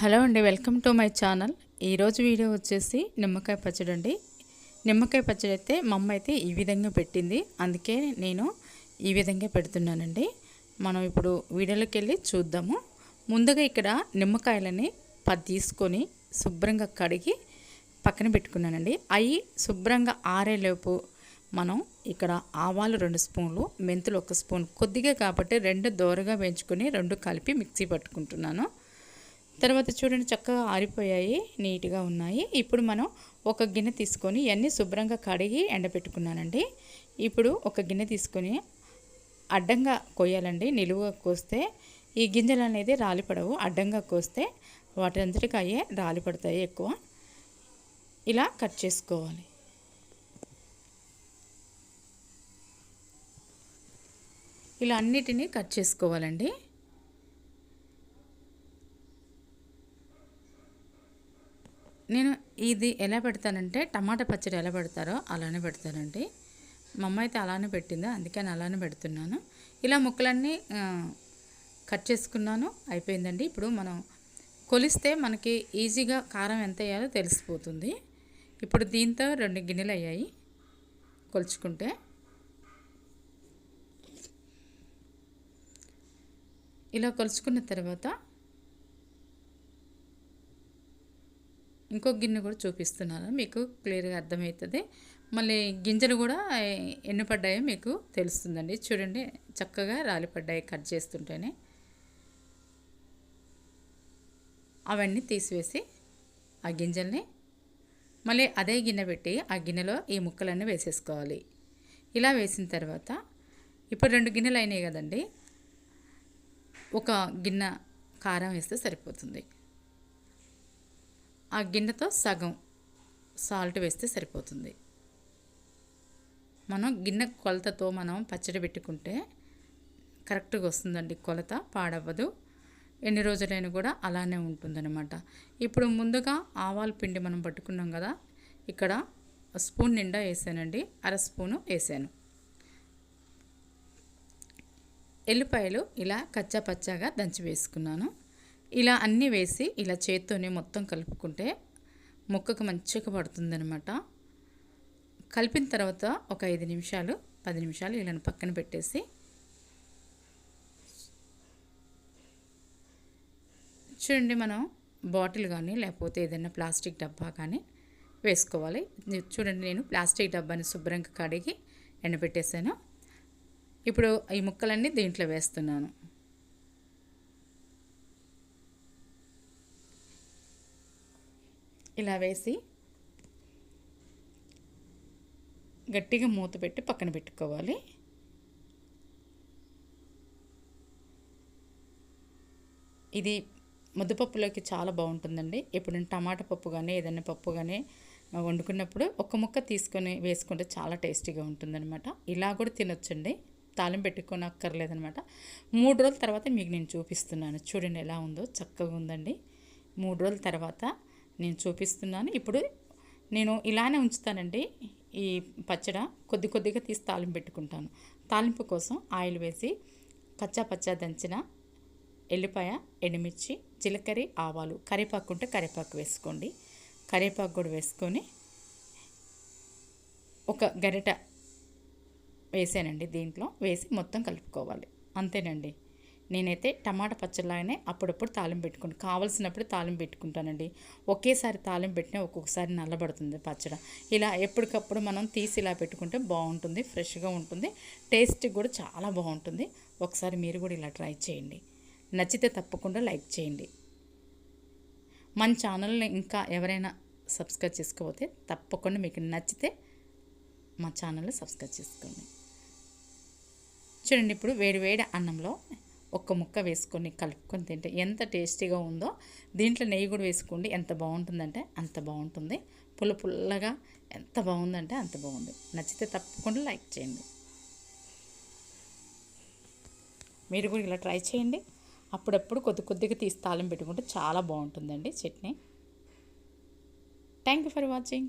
Hello అండి welcome to my channel. ఈరోజు video వచ్చేసి నిమ్మకాయ పచ్చడి అండి. నిమ్మకాయ పచ్చడి అయితే మా అమ్మ అయితే ఈ విధంగా పెట్టింది. అందుకే నేను ఈ విధంగా పెడుతున్నానండి. మనం ఇప్పుడు వీడియోలోకి వెళ్ళి చూద్దాము. ముందుగా ఇక్కడ నిమ్మకాయలని పది తీసుకొని శుభ్రంగా కడిగి పక్కన పెట్టుకున్నానండి. అవి శుభ్రంగా ఆరేలోపు మనం ఇక్కడ ఆవాలు రెండు స్పూన్లు మెంతులు ఒక స్పూన్ కొద్దిగా కాబట్టి రెండు దోరగా వేయించుకొని రెండు కలిపి మిక్సీ పట్టుకుంటున్నాను. తర్వాత చూడండి చక్కగా ఆరిపోయాయి నీట్గా ఉన్నాయి. ఇప్పుడు మనం ఒక గిన్నె తీసుకొని ఇవన్నీ శుభ్రంగా కడిగి ఎండబెట్టుకున్నానండి. ఇప్పుడు ఒక గిన్నె తీసుకొని అడ్డంగా కోయాలండి నిలువుగా కోస్తే ఈ గింజలు అనేది రాలిపడవు. అడ్డంగా కోస్తే వాటి అంతటికి అయ్యే రాలిపడతాయి ఎక్కువ. ఇలా కట్ చేసుకోవాలి. ఇలా అన్నిటినీ కట్ చేసుకోవాలండి. నేను ఇది ఎలా పెడతానంటే టమాటా పచ్చడి ఎలా పెడతారో అలానే పెడతానండి. మా అమ్మ అయితే అలానే పెట్టింది అందుకని అలానే పెడుతున్నాను. ఇలా ముక్కలన్నీ కట్ చేసుకున్నాను అయిపోయిందండి. ఇప్పుడు మనం కొలిస్తే మనకి ఈజీగా కారం ఎంత వేయాలో తెలిసిపోతుంది. ఇప్పుడు దీంతో రెండు గిన్నెలు అయ్యాయి కొలుచుకుంటే. ఇలా కొలుచుకున్న తర్వాత ఇంకో గిన్నె కూడా చూపిస్తున్నాను. మీకు క్లియర్గా అర్థమవుతుంది. మళ్ళీ గింజలు కూడా ఎన్ని పడ్డాయో మీకు తెలుస్తుందండి. చూడండి చక్కగా రాలిపడ్డాయి కట్ చేస్తుంటేనే. అవన్నీ తీసివేసి ఆ గింజల్ని మళ్ళీ అదే గిన్నె పెట్టి ఆ గిన్నెలో ఈ ముక్కలన్నీ వేసేసుకోవాలి. ఇలా వేసిన తర్వాత ఇప్పుడు రెండు గిన్నెలు అయినాయి కదండి. ఒక గిన్నె కారం వేస్తే సరిపోతుంది. ఆ గిన్నెతో సగం సాల్ట్ వేస్తే సరిపోతుంది. మనం గిన్నె కొలతతో మనం పచ్చడి పెట్టుకుంటే కరెక్ట్గా వస్తుందండి. కొలత పాడవ్వదు. ఎన్ని రోజులైనా కూడా అలానే ఉంటుందన్నమాట. ఇప్పుడు ముందుగా ఆవాల పిండి మనం పట్టుకున్నాం కదా ఇక్కడ స్పూన్ నిండా వేసానండి. అర స్పూను వేసాను. ఎల్లిపాయలు ఇలా కచ్చా పచ్చాగా దంచి వేసుకున్నాను. ఇలా అన్నీ వేసి ఇలా చేత్తోనే మొత్తం కలుపుకుంటే ముక్కకు మంచిగా పడుతుందనమాట కలిపిన తర్వాత ఒక ఐదు నిమిషాలు పది నిమిషాలు ఇలా పక్కన పెట్టేసి చూడండి మనం బాటిల్ కానీ లేకపోతే ఏదైనా ప్లాస్టిక్ డబ్బా కానీ వేసుకోవాలి. చూడండి నేను ప్లాస్టిక్ డబ్బాని శుభ్రంగా కడిగి ఎండబెట్టేసాను. ఇప్పుడు ఈ ముక్కలన్నీ దీంట్లో వేస్తున్నాను. ఇలా వేసి గట్టిగా మూత పెట్టి పక్కన పెట్టుకోవాలి. ఇది ముద్దపప్పులోకి చాలా బాగుంటుందండి. ఎప్పుడైనా టమాటా పప్పు కానీ ఏదైనా పప్పు కానీ వండుకున్నప్పుడు ఒక ముక్క తీసుకొని వేసుకుంటే చాలా టేస్టీగా ఉంటుందన్నమాట. ఇలా కూడా తినొచ్చండి. తాళం పెట్టుకొని అక్కర్లేదనమాట మూడు రోజుల తర్వాత మీకు నేను చూపిస్తున్నాను. చూడండి ఎలా ఉందో చక్కగా ఉందండి. మూడు రోజుల తర్వాత నేను చూపిస్తున్నాను. ఇప్పుడు నేను ఇలానే ఉంచుతానండి. ఈ పచ్చడ కొద్ది కొద్దిగా తీసి తాలింపు పెట్టుకుంటాను. తాలింపు కోసం ఆయిల్ వేసి పచ్చా పచ్చా దంచిన ఎల్లిపాయ ఎండుమిర్చి జీలకర్ర ఆవాలు కరివేపాకు ఉంటే కరివేపాకు వేసుకోండి. కరివేపాకు కూడా వేసుకొని ఒక గరిట వేసానండి దీంట్లో. వేసి మొత్తం కలుపుకోవాలి. అంతేనండి. నేనైతే టమాటా పచ్చడిలాగానే అప్పుడప్పుడు తాలింపు పెట్టుకుని కావలసినప్పుడు తాలింపు పెట్టుకుంటానండి. ఒకేసారి తాలింపు పెట్టినా ఒక్కొక్కసారి నల్లబడుతుంది పచ్చడి. ఇలా ఎప్పటికప్పుడు మనం తీసి ఇలా పెట్టుకుంటే బాగుంటుంది ఫ్రెష్గా ఉంటుంది టేస్ట్ కూడా చాలా బాగుంటుంది. ఒకసారి మీరు కూడా ఇలా ట్రై చేయండి. నచ్చితే తప్పకుండా లైక్ చేయండి. మన ఛానల్ని ఇంకా ఎవరైనా సబ్స్క్రైబ్ చేసుకోకపోతే తప్పకుండా మీకు నచ్చితే మా ఛానల్ని సబ్స్క్రైబ్ చేసుకోండి. చూడండి ఇప్పుడు వేడి వేడి అన్నంలో ఒక్క ముక్క వేసుకొని కలుపుకొని తింటే ఎంత టేస్టీగా ఉందో దీంట్లో నెయ్యి కూడా వేసుకోండి. ఎంత బాగుంటుందంటే అంత బాగుంటుంది. పుల్ల పుల్లగా ఎంత బాగుందంటే అంత బాగుంది. నచ్చితే తప్పకుండా లైక్ చేయండి. మీరు కూడా ఇలా ట్రై చేయండి. అప్పుడప్పుడు కొద్ది కొద్దిగా తీసి తాళం పెట్టుకుంటే చాలా బాగుంటుందండి chutney. Thank you for watching